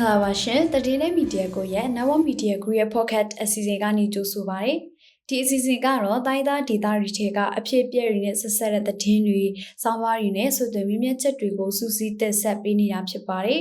္ဂလာပါရှင်တတိနဲ့မီဒီယာကိုရဲ့ Network Media Group ရဲ့ podcast အစီအစဉ်ကနေကြိုဆိုပါရစေဒီအစီအစဉ်ကတော့တိုင်းသားဒေသတွေထဲကအဖြစ်အပျက်တွေနဲ့ဆက်ဆက်တဲ့သတင်းတွေ၊စောင်းပါးတွေနဲ့ဆိုတဲ့မြင့်မြတ်ချက်တွေကိုစူးစီးတက်ဆက်ပေးနေတာဖြစ်ပါတယ်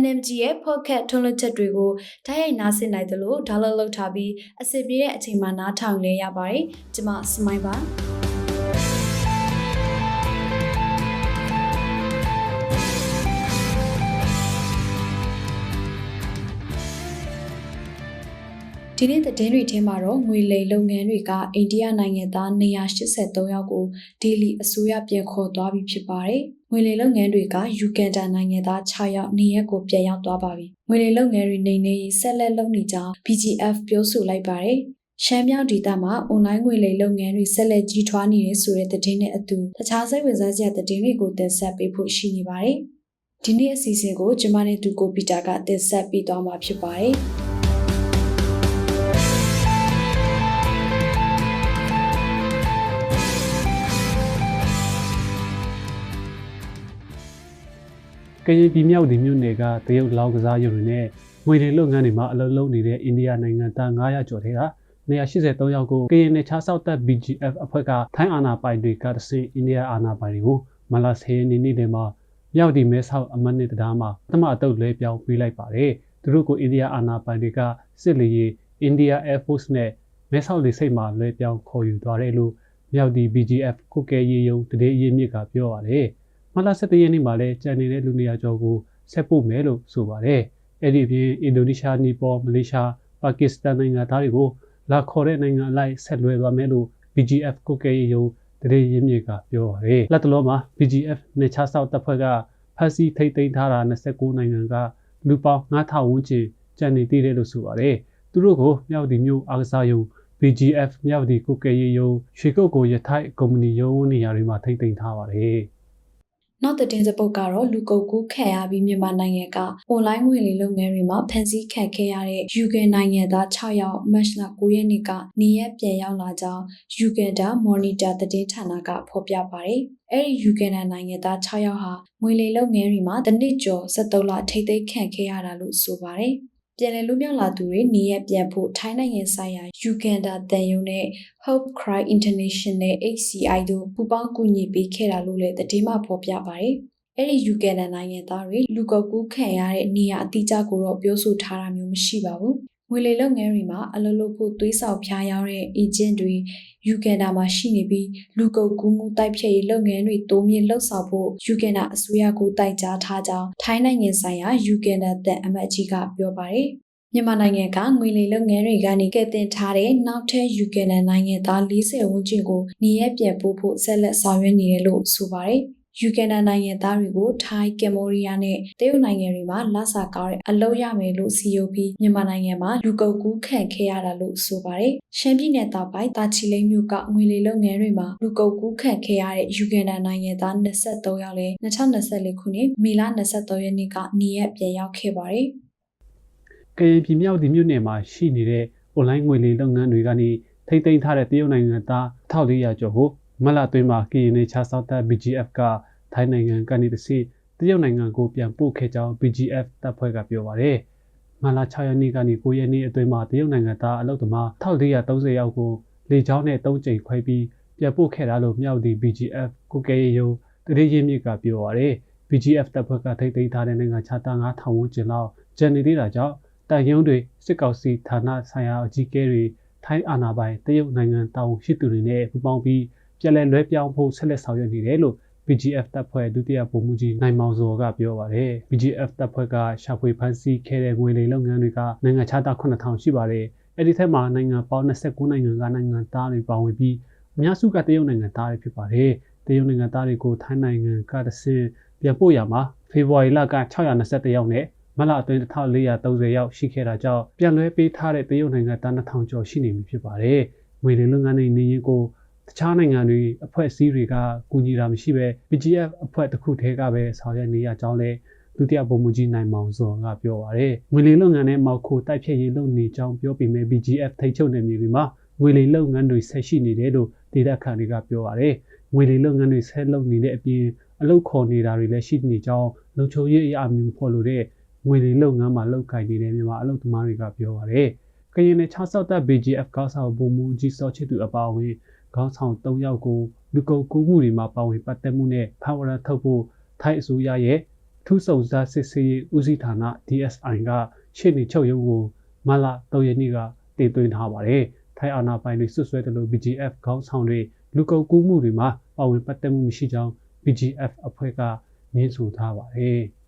NMG ရဲ့ podcast ထုတ်လွှင့်ချက်တွေကိုတိုက်ရိုက်နားဆင်နိုင်တယ်လို့ဒါလောက်လောက်ထားပြီးအစီအပြေတဲ့အချိန်မှာနားထောင်လဲရပါတယ်ကျွန်မစမိုင်းပါ ဒီနေ့သတင်းတွေထဲမှာတော့ငွေလိမ်လုပ်ငန်းတွေကအိန္ဒိယနိုင်ငံသား283ယောက်ကိုဒေလီအစိုးရပြန်ခေါ်သွားပြီဖြစ်ပါတယ်။ငွေလိမ်လုပ်ငန်းတွေကယူကန်ဒါနိုင်ငံသား6ယောက်နေရက်ကိုပြန်ရောက်သွားပါပြီ။ငွေလိမ်လုပ်ငန်းတွေနေနေဆက်လက်လုပ်နေကြောင်း BGF ပြောဆိုလိုက်ပါတယ်။ရှမ်းမြောက်ဒေသမှာအွန်လိုင်းငွေလိမ်လုပ်ငန်းတွေဆက်လက်ကြီးထွားနေတယ်ဆိုတဲ့သတင်းနဲ့အတူတခြားစိတ်ဝင်စားစရာသတင်းတွေကိုတင်ဆက်ပေးဖို့ရှိနေပါတယ်။ဒီနေ့အစီအစဉ်ကိုကျမနဲ့တူကိုပီတာကတင်ဆက်ပေးသွားမှာဖြစ်ပါတယ်။ ရင်ပြည်မြောက်ဒီမြို့နယ်ကတရုတ်လောင်းကစားရုံတွေနဲ့ငွေတွေလုပ်ငန်းတွေမှာအလုပ်လုပ်နေတဲ့အိန္ဒိယနိုင်ငံသား900ကျော်ထဲက183ယောက်ကိုကရင်နဲ့ခြားဆောက်တပ် BGF အဖွဲ့ကထိုင်းအာဏာပိုင်တွေကတဆင့်အိန္ဒိယအာဏာပိုင်တွေကိုမလာဆေးနေနေ့တည်းမှာမြောက်ဒီမဲဆောက်အမတ်နှစ်တရားမှာပထမအတုပ်လဲပြောင်းပေးလိုက်ပါတယ်သူတို့ကိုအိန္ဒိယအာဏာပိုင်တွေကစစ်လေယာဉ် India Air Force နဲ့မဲဆောက်လေဆိပ်မှာလွှဲပြောင်းခေါ်ယူသွားတယ်လို့မြောက်ဒီ BGF ကုတ်ကဲရေးယုံတရေရေးမြစ်ကပြောပါတယ် မလ17ရက်နေ့မှာလည်းကြံနေတဲ့လူနေရာကျော်ကိုဆက်ပို့မယ်လို့ဆိုပါတယ်။အဲ့ဒီအပြင်အင်ဒိုနီးရှား၊နီပေါ်၊မလေးရှား၊ပါကစ္စတန်နိုင်ငံသားတွေကိုလာခေါ်တဲ့နိုင်ငံအလိုက်ဆက်လွှဲသွားမယ်လို့ BGF ကုတ်ကဲရေးယုံတရေရင်းမြစ်ကပြောပါတယ်။လက်တလုံးမှာ BGF နဲ့ချားဆောက်တပ်ဖွဲ့ကဖမ်းဆီးထိတ်သိမ်းထားတာ29နိုင်ငံကလူပေါင်း9000ဝန်းကျင်ကြံနေသေးတယ်လို့ဆိုပါတယ်။သူတို့ကိုမြောက်ဒီမျိုးအားကစားယုံ BGF မြောက်ဒီကုတ်ကဲရေးယုံရွှေကုတ်ကိုရထိုက်ကုမ္ပဏီရုံးနေရာတွေမှာထိတ်သိမ်းထားပါတယ်။ နောက်တဲ့တင်စပုတ်ကတော့လူကုန်ကူးခံရပြီးမြန်မာနိုင်ငံကအွန်လိုင်းငွေလိမ်လုပ်ငန်းတွေမှာဖန်ဆီးခံခဲ့ရတဲ့ယူကန်နိုင်ငံသား6ယောက်မတ်လ9ရက်နေ့ကနေရက်ပြန်ရောက်လာကြောင်းယူကန်ဒါမော်နီတာသတင်းဌာနကဖော်ပြပါတယ်။အဲဒီယူကန်ဒါနိုင်ငံသား6ယောက်ဟာငွေလိမ်လုပ်ငန်းတွေမှာတနစ်ကျော်73လထိတ်သိမ်းခံခဲ့ရတာလို့ဆိုပါတယ်။ ပြန်လည်လွတ်မြောက်လာသူတွေနေရပြန်ဖို့ထိုင်းနိုင်ငံဆိုင်ရာယူကန်ဒါတန်ယုံနဲ့ Hope Cry International HCI တို့ပူးပေါင်းကူညီပေးခဲ့တာလို့လည်းသတင်းမှဖော်ပြပါတယ်။အဲ့ဒီယူကန်ဒါနိုင်ငံသားတွေလူကုန်ကူးခံရတဲ့နေရာအတိအကျကိုတော့ပြောဆိုထားတာမျိုးမရှိပါဘူး။ ငွေလေလုပ်ငန်းတွေမှာအလုပ်လုပ်ဖို့သွေးဆောင်ဖျားရောက်တဲ့ agent တွေယူကန်ဒါမှာရှိနေပြီးလူကုန်ကူးမှုတိုက်ဖျက်ရေးလုပ်ငန်းတွေတိုးမြင့်လှုပ်ဆောင်ဖို့ယူကန်ဒါအစိုးရကိုတိုက်ကြားထားကြောင်းထိုင်းနိုင်ငံဆိုင်ရာယူကန်ဒါတန်အမတ်ကြီးကပြောပါတယ်မြန်မာနိုင်ငံကငွေလေလုပ်ငန်းတွေကနေကဲတင်ထားတဲ့နောက်ထပ်ယူကန်ဒါနိုင်ငံသား40ဝန်းကျင်ကိုနေရပြန်ပို့ဖို့ဆက်လက်ဆောင်ရွက်နေတယ်လို့ဆိုပါတယ် ယူကန်ဒါနိုင်ငံသားတွေကိုထိုင်းကမ်ဘောဒီးယားနဲ့တရုတ်နိုင်ငံတွေမှာလဆာကောင်းတဲ့အလုပ်ရမယ်လို့စီယိုပြီးမြန်မာနိုင်ငံမှာလူကုန်ကူးခံခဲ့ရတာလို့ဆိုပါတယ်။ရှမ်းပြည်နယ်တောင်ပိုင်းတာချီလိန်မြို့ကငွေလေလုပ်ငန်းတွေမှာလူကုန်ကူးခံခဲ့ရတဲ့ယူကန်ဒါနိုင်ငံသား23ယောက်လည်း2024ခုနှစ်မေလ23ရက်နေ့ကနေရက်ပြန်ရောက်ခဲ့ပါတယ်။ကရင်ပြည်မြောက်ဒီမြို့နယ်မှာရှိနေတဲ့ online ငွေလိမ်လုပ်ငန်းတွေကနေထိမ့်သိမ်းထားတဲ့တရုတ်နိုင်ငံသား1400ကျော်ကို မလအတွင်းမှာကရင်နေချာဆောက်တဲ့ BGF ကထိုင်းနိုင်ငံကနေတစီတရုတ်နိုင်ငံကိုပြန်ပို့ခဲ့ကြောင်း BGF တပ်ဖွဲ့ကပြောပါတယ်။မလ6ရက်နေ့ကနေ9ရက်နေ့အတွင်းမှာတရုတ်နိုင်ငံသားအလုပ်သမား1430ယောက်ကိုလေကြောင်းနဲ့3ကြိမ်ခွဲပြီးပြန်ပို့ခဲ့တာလို့မြောက်ဒီ BGF ကိုကဲရုံတရေရင်းမြစ်ကပြောပါတယ်။ BGF တပ်ဖွဲ့ကထိမ့်သိမ်းထားတဲ့နိုင်ငံခြားသား9000ဝန်းကျင်လောက်ဂျန်နေသေးတာကြောင့်တိုင်ရုံးတွေစစ်ကောင်စီဌာနဆိုင်ရာအကြီးအကဲတွေထိုင်းအာဏာပိုင်တရုတ်နိုင်ငံတာဝန်ရှိသူတွေနဲ့ပူးပေါင်းပြီး ပြည်လဲလွဲပြောင်းဖို့ဆက်လက်ဆောင်ရွက်နေတယ်လို့ BGF တပ်ဖွဲ့ဒုတိယဗိုလ်မှူးကြီးနိုင်မောင်စောကပြောပါတယ် BGF တပ်ဖွဲ့ကရှာဖွေဖမ်းဆီးခဲ့တဲ့ငွေလိမ်လုပ်ငန်းတွေကနိုင်ငံခြားသား9000ရှိပါတယ်အဲ့ဒီထက်မှာနိုင်ငံပေါင်း29နိုင်ငံကနိုင်ငံသားတွေပါဝင်ပြီးအများစုကတရုတ်နိုင်ငံသားတွေဖြစ်ပါတယ်တရုတ်နိုင်ငံသားတွေကိုထိုင်းနိုင်ငံကတဆင့်ပြန်ပို့ရမှာဖေဖော်ဝါရီလက621ယောက်နဲ့မလအတွင်း1430ရောက်ရှိခဲ့တာကြောင့်ပြန်လွှဲပေးထားတဲ့တရုတ်နိုင်ငံသား2000ကျော်ရှိနေပြီဖြစ်ပါတယ်။ငွေလိမ်လုပ်ငန်းတွေနေရင်ကို တခြားနိုင်ငံတွေအဖွဲ့အစည်းတွေကကူညီတာမရှိပဲ BGF အဖွဲ့တစ်ခုတည်းကပဲဆောင်ရွက်နေရကြောင်းလဲဒုတိယဗိုလ်မှူးကြီးနိုင်မောင်စောကပြောပါရယ်ငွေလိမ်လုပ်ငန်းနဲ့မောက်ခိုတိုက်ဖြတ်ရေးလုပ်နေကြောင်းပြောပြီးမြဲ BGF ထိချုပ်နေမြေတွေမှာငွေလိမ်လုပ်ငန်းတွေဆက်ရှိနေတယ်လို့ဒေသခံတွေကပြောပါရယ်ငွေလိမ်လုပ်ငန်းတွေဆက်လုပ်နေတဲ့အပြင်အလုပ်ခေါ်နေတာတွေလည်းရှိနေကြောင်းလုံခြုံရေးအရာမျိုးဖော်လို့တဲ့ငွေလိမ်လုပ်ငန်းမှာလုပ်ကိုင်နေတဲ့မြန်မာအလုပ်သမားတွေကပြောပါတယ်။ကရင်နယ်ခြားစောက်တပ် BGF ကောင်းဆောင်ဗိုလ်မှူးကြီးစောချစ်သူအပါအဝင် ခေါင်းဆောင်၃ယောက်ကိုလူကုန်ကူးမှုတွေမှာပါဝင်ပတ်သက်မှုနဲ့ဖမ်းဝရမ်းထုတ်ဖို့ထိုင်းအစိုးရရဲ့ထူးစုံစမ်းစစ်ဆေးရေးဦးစီးဌာန DSI ကရှေ့နေချုပ်ရုံးကိုမလာ၃ရက်နေ့ကတည်သွင်းထားပါတယ်။ထိုင်းအာဏာပိုင်တွေဆွဆွဲတယ်လို့ BGF ခေါင်းဆောင်တွေလူကုန်ကူးမှုတွေမှာပါဝင်ပတ်သက်မှုမရှိကြောင်း BGF အဖွဲ့ကညှင်းဆိုထားပါတယ်။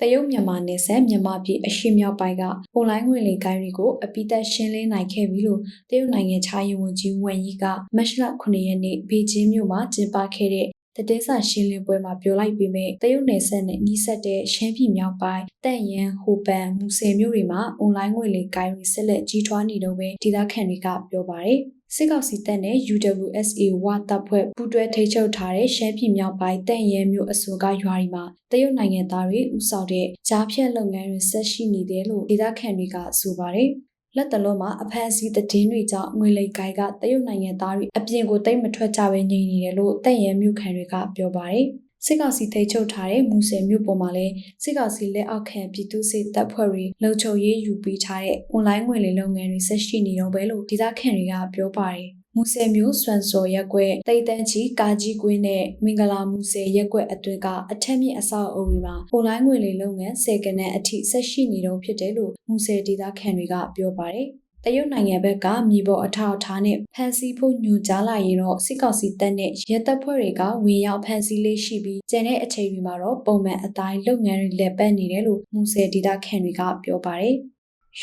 တရုတ်မြန်မာနယ်စပ်မြန်မာပြည်အရှေ့မြောက်ပိုင်းကအွန်လိုင်းငွေလိမ်ကိုင်းတွေကိုအပိသက်ရှင်းလင်းနိုင်ခဲ့ပြီလို့တရုတ်နိုင်ငံခြားရေးဝန်ကြီးဝမ်ယီကမတ်လ9ရက်နေ့ဘေကျင်းမြို့မှာကျင်းပခဲ့တဲ့တတဲဆာရှင်းလင်းပွဲမှာပြောလိုက်ပေမဲ့တရုတ်နယ်စပ်နဲ့နှီးဆက်တဲ့ရှမ်းပြည်မြောက်ပိုင်းတန့်ယန်ဟိုပန်မူဆယ်မြို့တွေမှာအွန်လိုင်းငွေလိမ်ကိုင်းတွေဆက်လက်ကြီးထွားနေတော့ပဲဒေသခံတွေကပြောပါတယ် စစ်ကောင်စီတပ်နဲ့ UWSA ဝတပ်ဖွဲ့ပူးတွဲထိန်းချုပ်ထားတဲ့ရှမ်းပြည်မြောက်ပိုင်းတန့်ရဲမြို့အစိုးကရွာတွေမှာတရုတ်နိုင်ငံသားတွေဥဆောင်တဲ့ကြားဖြတ်လုပ်ငန်းတွေဆက်ရှိနေတယ်လို့ဒေသခံတွေကဆိုပါတယ်။လက်တလုံးမှာအဖက်အစည်းသတင်းတွေကြောင့်ငွေလိမ်ကိုင်ကတရုတ်နိုင်ငံသားတွေအပြင်ကိုတိတ်မထွက်ကြပဲနေနေတယ်လို့တန့်ရဲမြို့ခံတွေကပြောပါတယ်။ စစ်ကောင်စီထိချုပ်ထားတဲ့မူဆယ်မြို့ပေါ်မှာလည်းစစ်ကောင်စီလက်အောက်ခံပြည်သူစစ်တပ်ဖွဲ့တွေလုံခြုံရေးယူပေးထားတဲ့အွန်လိုင်းငွေလိမ်လုပ်ငန်းတွေဆက်ရှိနေတော့ပဲလို့ဒေသခံတွေကပြောပါတယ်။မူဆယ်မျိုးစွမ်စော်ရက်ကွက်တိတ်တန်းချီကာကြီးကွင်းနဲ့မင်္ဂလာမူဆယ်ရက်ကွက်အတွင်းကအထက်မြင့်အဆောက်အအုံတွေမှာအွန်လိုင်းငွေလိမ်လုပ်ငန်း၁၀ကနန်းအထိဆက်ရှိနေတော့ဖြစ်တယ်လို့မူဆယ်ဒေသခံတွေကပြောပါတယ်။ တရုတ်နိုင်ငံဘက်ကမြေပေါ်အထောက်အထားနဲ့ဖန်ဆီးဖို့ညွှန်ကြားလာရင်တော့စစ်ကောင်စီတပ်နဲ့ရဲတပ်ဖွဲ့တွေကဝင်ရောက်ဖန်ဆီးလေးရှိပြီးကျန်တဲ့အချိန်တွေမှာတော့ပုံမှန်အတိုင်းလုပ်ငန်းတွေလက်ပတ်နေတယ်လို့မူဆယ်ဒေသခံတွေကပြောပါတယ်။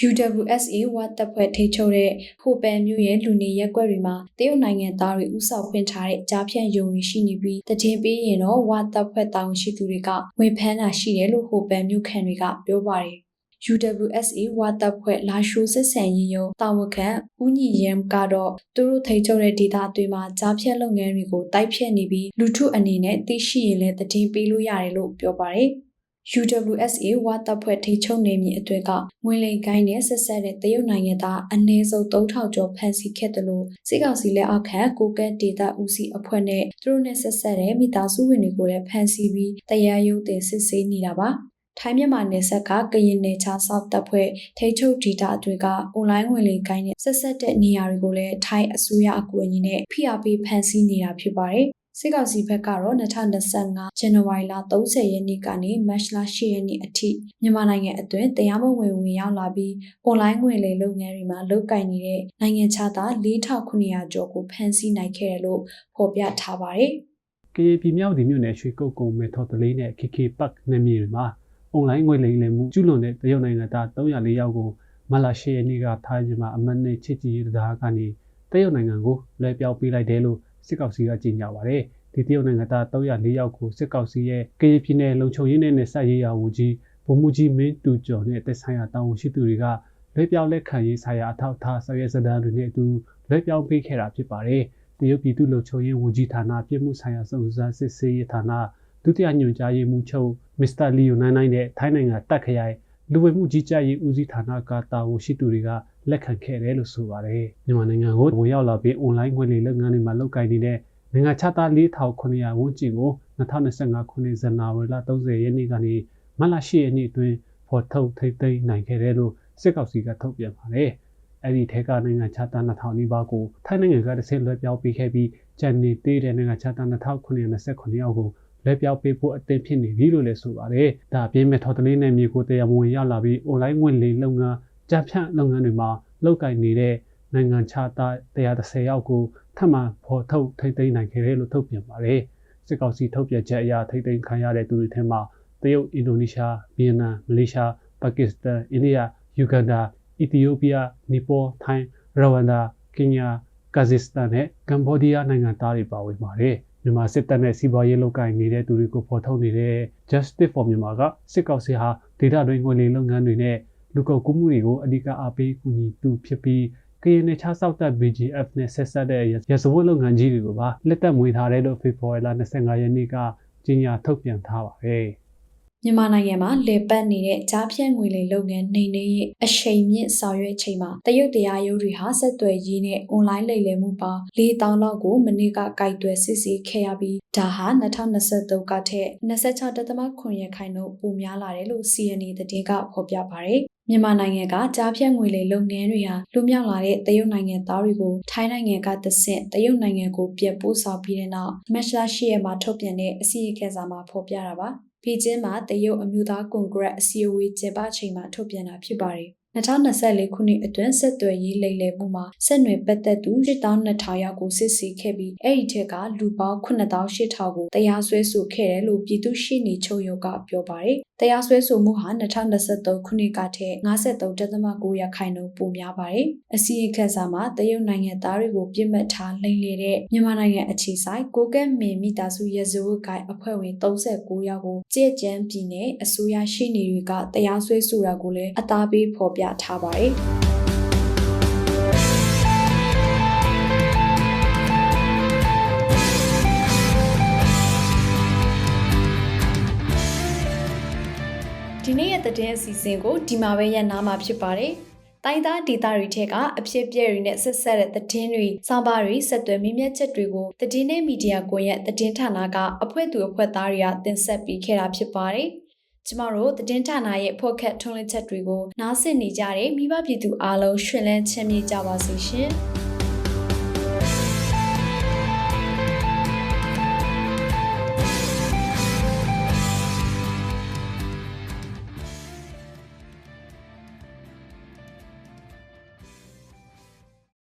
UWSA ဝတပ်ဖွဲ့ထိချုပ်တဲ့ဟိုပန်မြို့ရဲ့လူနေရက်ကွက်တွေမှာတရုတ်နိုင်ငံသားတွေဥဆောင်ခွင့်ထားတဲ့ကြားဖြန့်ယုံတွေရှိနေပြီးတည်င်းပေးရင်တော့ဝတပ်ဖွဲ့တာဝန်ရှိသူတွေကဝင်ဖမ်းတာရှိတယ်လို့ဟိုပန်မြို့ခံတွေကပြောပါတယ်။ UWSA ဝတပ်ဖွဲ့လာရှိုးစစ်ဆန်ရေးယုံတာဝန်ခံဦးညီရမ်ကတော့သူတို့ထိချုပ်တဲ့ဒေသတွေမှာကြားဖြတ်လုပ်ငန်းတွေကိုတိုက်ဖြတ်နေပြီးလူထုအနေနဲ့သိရှိရင်လည်းတည်င်းပေးလို့ရတယ်လို့ပြောပါတယ်။ UWSA ဝတပ်ဖွဲ့ထိချုပ်နေမြေအတွက်ကငွေလိမ်ကိုင်းနဲ့ဆက်ဆက်တဲ့တရုတ်နိုင်ငံသားအနည်းဆုံး3000ကျော်ဖမ်းဆီးခဲ့တယ်လို့စစ်ကောင်စီလက်အောက်ခံကိုကတ်ဒေတာဦးစီးအဖွဲ့နဲ့သူတို့နဲ့ဆက်ဆက်တဲ့မိသားစုဝင်တွေကိုလည်းဖမ်းဆီးပြီးတရားရုံးတင်စစ်ဆေးနေတာပါ ထိုင်းမြန်မာနယ်စပ်ကကရင်နယ်ခြားစောက်တပ်ဖွဲ့ထိချုပ်ဒေတာတွေကအွန်လိုင်းဝင်လေကိုင်းနဲ့ဆက်ဆက်တဲ့နေရာတွေကိုလည်းထိုင်းအစိုးရအကူအညီနဲ့ဖိအားပေးဖမ်းဆီးနေတာဖြစ်ပါတယ်စစ်ကောင်စီဘက်ကတော့2025ဇန်နဝါရီလ30ရက်နေ့ကနေမတ်လ10ရက်နေ့အထိမြန်မာနိုင်ငံအတွင်းတရားမဝင်ဝင်ရောက်လာပြီးအွန်လိုင်းငွေလိမ်လုပ်ငန်းတွေမှာလုပ်ကိုင်နေတဲ့နိုင်ငံခြားသား4900ကျော်ကိုဖမ်းဆီးနိုင်ခဲ့တယ်လို့ဖော်ပြထားပါတယ်။ KP မြောက်ဒီမြို့နယ်ရွှေကုတ်ကုံမေထော်တလေးနဲ့ KK Park နယ်မြေတွေမှာ အွန်လိုင်းငွေလိမ်လည်မှုကျူးလွန်တဲ့တရုတ်နိုင်ငံသား304ယောက်ကိုမလ10ရက်နေ့ကထိုင်းမြန်မာအမတ်နဲ့ချစ်ကြည်ရေးတရားကနေတရုတ်နိုင်ငံကိုလွှဲပြောင်းပေးလိုက်တယ်လို့စစ်ကောင်စီကကြေညာပါတယ်။ဒီတရုတ်နိုင်ငံသား304ယောက်ကိုစစ်ကောင်စီရဲ့ကရင်ပြည်နယ်လုံခြုံရေးနဲ့နယ်စပ်ရေးရာဝန်ကြီးဗိုလ်မှူးကြီးမင်းတူကျော်နဲ့တက်ဆိုင်ရာတာဝန်ရှိသူတွေကလွှဲပြောင်းလက်ခံရေးဆိုင်ရာအထောက်အထားဆောင်ရွက်စဒန်းတွေနဲ့အတူလွှဲပြောင်းပေးခဲ့တာဖြစ်ပါတယ်။တရုတ်ပြည်သူ့လုံခြုံရေးဝန်ကြီးဌာနပြည်မှုဆိုင်ရာစုံစမ်းစစ်ဆေးရေးဌာန ဒုတိယညွှန်ကြားရေးမှူးချုပ်မစ္စတာလီယိုနိုင်နိုင်နဲ့ထိုင်းနိုင်ငံတပ်ခရိုင်လူဝင်မှုကြီးကြပ်ရေးဦးစီးဌာနကတာဝန်ရှိသူတွေကလက်ခံခဲ့တယ်လို့ဆိုပါတယ်။မြန်မာနိုင်ငံကိုဝင်ရောက်လာပြီးအွန်လိုင်းငွေလိမ်လုပ်ငန်းတွေမှာလုပ်ကိုင်နေတဲ့နိုင်ငံခြားသား4900ဝန်းကျင်ကို2025ခုနှစ်ဇန်နဝါရီလ30ရက်နေ့ကနေမတ်လ10ရက်နေ့အတွင်းဖော်ထုတ်ထိသိမ်းနိုင်ခဲ့တယ်လို့စစ်ကောင်စီကထုတ်ပြန်ပါတယ်။အဲ့ဒီထဲကနိုင်ငံခြားသား2000နီးပါးကိုထိုင်းနိုင်ငံကတစ်ဆင့်လွှဲပြောင်းပေးခဲ့ပြီးဂျန်နီသေးတဲ့နိုင်ငံခြားသား2929ယောက်ကို လွှဲပြောင်းပေးဖို့အသင့်ဖြစ်နေပြီလို့လည်းဆိုပါတယ်။ဒါအပြင်မဲ့ထော်တလေးနဲ့မြေကိုတရားမဝင်ရောက်လာပြီးအွန်လိုင်းငွေလိမ်လုပ်ငန်းကြဖြန့်လုပ်ငန်းတွေမှာလုပ်ကိုင်နေတဲ့နိုင်ငံခြားသား130ယောက်ကိုထပ်မံဖော်ထုတ်ထိသိမ်းနိုင်ခဲ့တယ်လို့ထုတ်ပြန်ပါတယ်။စစ်ကောင်စီထုတ်ပြန်ချက်အရထိသိမ်းခံရတဲ့သူတွေထဲမှာတရုတ်၊အင်ဒိုနီးရှား၊ဗီယက်နမ်၊မလေးရှား၊ပါကစ္စတန်၊အိန္ဒိယ၊ယူဂန်ဒါ၊အီသီယိုးပီးယား၊နီပေါ၊ထိုင်း၊ရဝမ်ဒါ၊ကင်ညာ၊ကာဇစ်စတန်နဲ့ကမ်ဘောဒီးယားနိုင်ငံသားတွေပါဝင်ပါတယ်။ မြန်မာစစ်တပ်နဲ့စီးပွားရေးလုပ်ကိုင်နေတဲ့သူတွေကိုဖော်ထုတ်နေတဲ့ Justice for Myanmar ကစစ်ကောင်စီဟာဒေတာတွင်ငွေလိမ်လုပ်ငန်းတွေနဲ့လူကုန်ကူးမှုတွေကိုအဓိကအားပေးကူညီသူဖြစ်ပြီးကရင်နယ်ခြားစောက်တပ် BGF နဲ့ဆက်ဆက်တဲ့ရစဝတ်လုပ်ငန်းကြီးတွေကိုပါလက်တက်မွေးထားတယ်လို့ဖေဖော်ဝါရီလ25ရက်နေ့ကကြေညာထုတ်ပြန်ထားပါတယ်။ မြန်မာနိုင်ငံမှာလေပတ်နေတဲ့ကြားဖြတ်ငွေလိမ်လုပ်ငန်းနှိမ်နင်းရေးအရှိန်မြင့်ဆောင်ရွက်ချိန်မှာတရုတ်တရားရုံးတွေဟာဆက်သွယ်ရေးနဲ့အွန်လိုင်းလိမ်လည်မှုပေါင်း4000လောက်ကိုမနေ့ကကိုက်တွယ်စစ်ဆေးခဲ့ရပြီးဒါဟာ2023ကထက်26.9ရာခိုင်နှုန်းပိုများလာတယ်လို့ CNA သတင်းကဖော်ပြပါတယ်။မြန်မာနိုင်ငံကကြားဖြတ်ငွေလိမ်လုပ်ငန်းတွေဟာလူမြောက်လာတဲ့တရုတ်နိုင်ငံသားတွေကိုထိုင်းနိုင်ငံကတဆင့်တရုတ်နိုင်ငံကိုပြပို့ဆောင်ပြီးတဲ့နောက်မက်လာရှိရဲမှာထုတ်ပြန်တဲ့အစည်းအဝေးစာမှာဖော်ပြတာပါ။ ပေကျင်းမှာတရုတ်အမျိုးသားကွန်ဂရက်အစည်းအဝေးကျင်းပချိန်မှာထုတ်ပြန်တာဖြစ်ပါတယ်။ 2024ခုနှစ်အတွင်းဆက်သွယ်ရေးလိမ်လည်မှုမှာဆက်နွယ်ပတ်သက်သူ12000ယောက်ကိုစစ်ဆေးခဲ့ပြီးအဲ့ဒီထက်ကလူပေါင်း9800ကိုတရားစွဲဆိုခဲ့တယ်လို့ပြည်သူ့ရှေ့နေချုပ်ရုံးကပြောပါတယ်။တရားစွဲဆိုမှုဟာ2023ခုနှစ်ကထက်53.9ရာခိုင်နှုန်းပိုများပါတယ်။အစည်းအဝေးစာမှာတရုတ်နိုင်ငံသားတွေကိုပြစ်မှတ်ထားလိမ်လည်တဲ့မြန်မာနိုင်ငံအခြေဆိုင်ကိုကက်မင်မိသားစုရဲဇဝတ်ကိုင်အဖွဲ့ဝင်39ယောက်ကိုကြည်ကျန်းပြည်နယ်အစိုးရရှေ့နေတွေကတရားစွဲဆိုတာကိုလည်းအသားပေးဖော်ပြထားပါတယ်။ဒီနေ့ရဲ့သတင်းအစီအစဉ်ကိုဒီမှာပဲရနာမှာဖြစ်ပါတယ်။တိုင်းသားဒေသတွေထက်ကအဖြစ်အပျက်တွေနဲ့ဆက်ဆက်တဲ့သတင်းတွေ၊စောင်းပါတွေဆက်သွယ်မြင့်မြတ်ချက်တွေကိုသတင်းနဲ့မီဒီယာကွန်ရက်သတင်းဌာနကအဖွဲ့သူအဖွဲ့သားတွေကတင်ဆက်ပေးခဲ့တာဖြစ်ပါတယ်။ ကျမတို့သတင်းဌာနရဲ့ဖော့ခတ်ထုံးလင်းချက်တွေကိုနားဆင်နေကြတဲ့မိဘပြည်သူအားလုံးရှင်လန်းချမ်းမြေ့ကြပါစေရှင်။